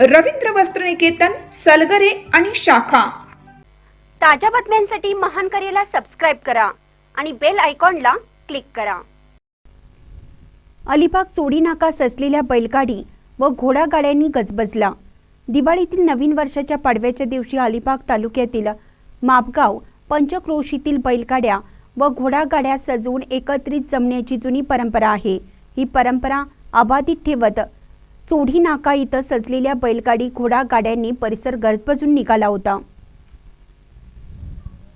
रवींद्र वस्त्रनिकेतन सलगरे आणि शाखा. ताज्या बातम्यांसाठी महान करेला सबस्क्राईब करा आणि बेल आयकॉनला क्लिक करा. अलिबाग चोडी नाका सजलेल्या बैलगाडी व घोडागाड्यांनी गजबजला. दिवाळीतील नवीन वर्षाच्या पाडव्याच्या दिवशी अलिबाग तालुक्यातील मापगाव पंचक्रोशीतील बैलगाड्या व घोडागाड्या सजवून एकत्रित जमण्याची जुनी परंपरा आहे. ही परंपरा अबाधित ठेवत चोढी नाका इथं सजलेल्या बैलगाडी घोडागाड्यांनी परिसर गजबजून निघाला होता.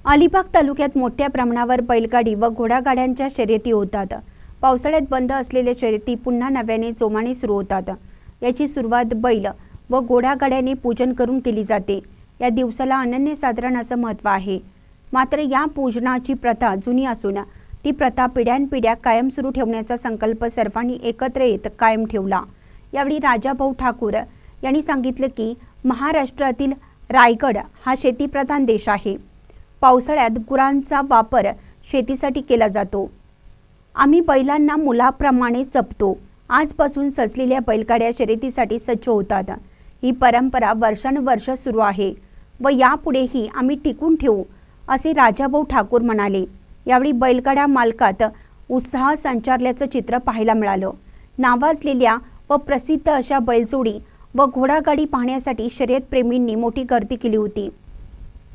अलिबाग तालुक्यात मोठ्या प्रमाणावर बैलगाडी व घोडागाड्यांच्या शर्यती होतात. पावसाळ्यात बंद असलेल्या शर्यती पुन्हा नव्याने जोमाने सुरू होतात. याची सुरुवात बैल व घोडागाड्याने पूजन करून केली जाते. या दिवसाला अनन्यसाधारण असं महत्त्व आहे. मात्र या पूजनाची प्रथा जुनी असून ती प्रथा पिढ्यानपिढ्या कायम सुरू ठेवण्याचा संकल्प सर्वांनी एकत्र येत कायम ठेवला. यावेळी राजाभाऊ ठाकूर यांनी सांगितलं की महाराष्ट्रातील रायगड हा शेतीप्रधान देश आहे. पावसाळ्यात गुरांचा वापर शेतीसाठी केला जातो. आम्ही बैलांना मुलाप्रमाणे जपतो. आजपासून सजलेल्या बैलगाड्या शर्यतीसाठी सज्ज होतात. ही परंपरा वर्षानुवर्ष सुरू आहे व यापुढेही आम्ही टिकून ठेवू असे राजाभाऊ ठाकूर म्हणाले. यावेळी बैलगाड्या मालकात उत्साह संचारल्याचं चित्र पाहायला मिळालं. नावाजलेल्या व प्रसिद्ध अशा बैलजोडी व घोडागाडी पाहण्यासाठी शर्यतप्रेमींनी मोठी गर्दी केली होती.